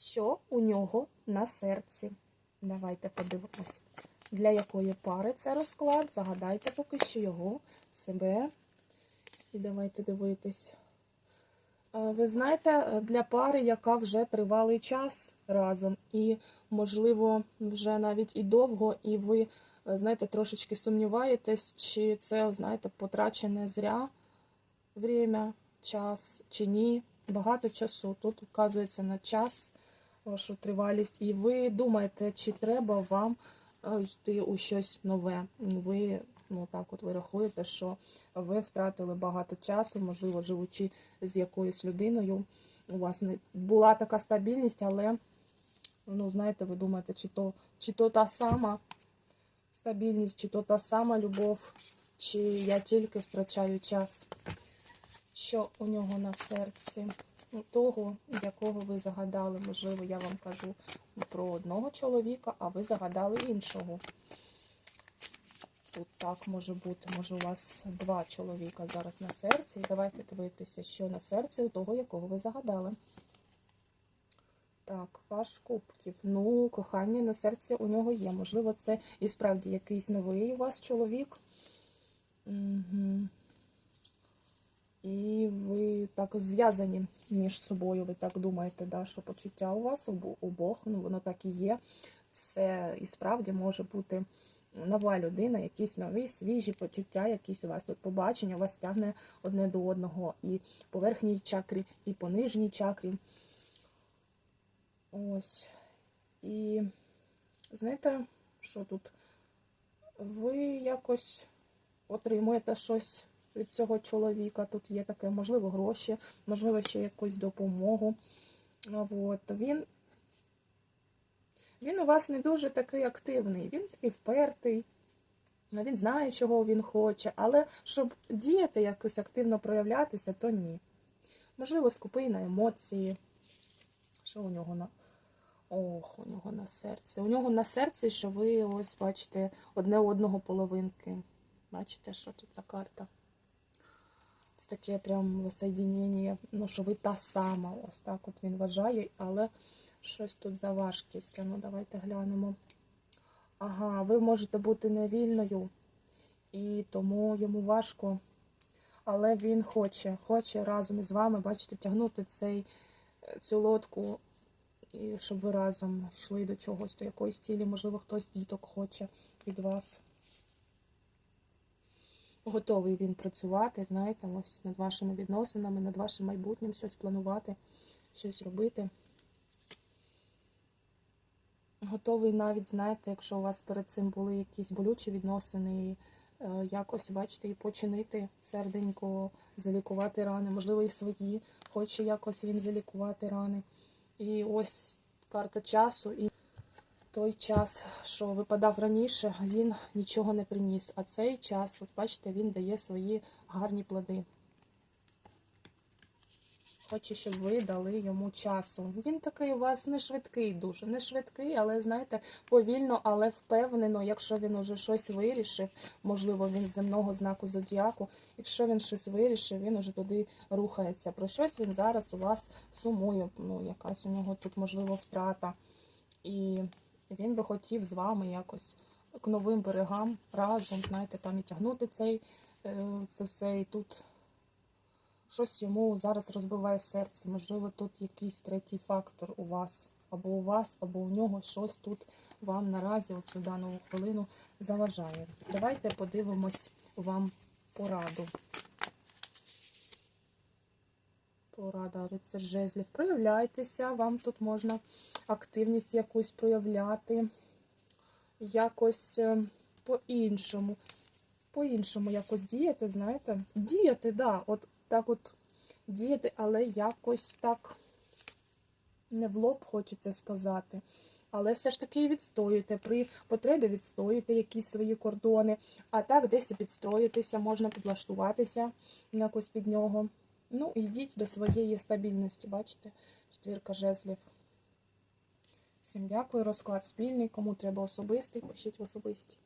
що у нього на серці. Давайте подивимось, для якої пари це розклад. Загадайте поки що його, себе. І давайте дивитись. Е, Ви знаєте, для пари, яка вже тривалий час разом, і, можливо, вже навіть і довго, і ви, е, знаєте, трошечки сумніваєтесь, чи це, знаєте, потрачене зря время, час, чи ні. Багато часу. Тут вказується на час, вашу тривалість, і ви думаєте, чи треба вам е, йти у щось нове. Ви ну так от ви рахуєте, що ви втратили багато часу, можливо, живучи з якоюсь людиною. У вас не була така стабільність, але ну, знаєте, ви думаєте, чи то, чи то та сама стабільність, чи то та сама любов, чи я тільки втрачаю час, що у нього на серці. Того, якого ви загадали, можливо, я вам кажу про одного чоловіка, а ви загадали іншого. Тут так може бути. Може, у вас два чоловіка зараз на серці. Давайте дивитися, що на серці у того, якого ви загадали. Так, паш кубків. Ну, кохання на серці у нього є. Можливо, це і справді якийсь новий у вас чоловік. Угу. І ви так зв'язані між собою, ви так думаєте, да, що почуття у вас обо- обох, ну воно так і є. Це і справді може бути нова людина, якісь нові, свіжі почуття, якісь у вас тут побачення, вас тягне одне до одного і по верхній чакрі, і по нижній чакрі. Ось. І знаєте, що тут? Ви якось отримуєте щось від цього чоловіка. Тут є таке, можливо, гроші, можливо, ще якусь допомогу. От. Він, він у вас не дуже такий активний, він такий впертий. Він знає, чого він хоче, але щоб діяти якось активно проявлятися, то ні. Можливо, скупий на емоції. Що у нього на. Ох, у нього на серці. У нього на серці, що ви ось бачите одне одного половинки. Бачите, що тут за карта? Це таке прям воссоєдінення, ну, що ви та сама. Ось так от він вважає, але щось тут за важкість. Ну, давайте глянемо. Ага, ви можете бути невільною, і тому йому важко. Але він хоче, хоче разом із вами, бачите, тягнути цей, цю лодку, і щоб ви разом йшли до чогось, до якоїсь цілі. Можливо, хтось діток хоче від вас. Готовий він працювати, знаєте, ось над вашими відносинами, над вашим майбутнім, щось планувати, щось робити. Готовий навіть, знаєте, якщо у вас перед цим були якісь болючі відносини, і, е, якось, бачите, і починити серденько, залікувати рани, можливо, і свої, хоче якось він залікувати рани. І ось карта часу, і той час, що випадав раніше, він нічого не приніс. А цей час, от бачите, він дає свої гарні плоди. Хоче, щоб ви дали йому часу. Він такий у вас не швидкий, дуже не швидкий, але знаєте, повільно, але впевнено, якщо він уже щось вирішив, можливо, він з земного знаку зодіаку. Якщо він щось вирішив, він уже туди рухається. Про щось він зараз у вас сумує. Ну, якась у нього тут можливо втрата. І він би хотів з вами якось к новим берегам разом, знаєте, там і тягнути цей, е, це все. І тут щось йому зараз розбиває серце. Можливо, тут якийсь третій фактор у вас, або у вас, або у нього щось тут вам наразі, у цю дану хвилину, заважає. Давайте подивимось вам пораду. Порада рицар жезлів. Проявляйтеся, вам тут можна активність якусь проявляти, якось е, по-іншому. По-іншому якось діяти, знаєте? Діяти, да, от так от діяти, але якось так не в лоб хочеться сказати. Але все ж таки відстоюєте, при потребі відстоюєте якісь свої кордони, а так десь і підстроїтися, можна підлаштуватися якось під нього. Ну, йдіть до своєї стабільності, бачите? Четвірка жезлів. Всім дякую. Розклад спільний. Кому треба особистий, пишіть в особисті.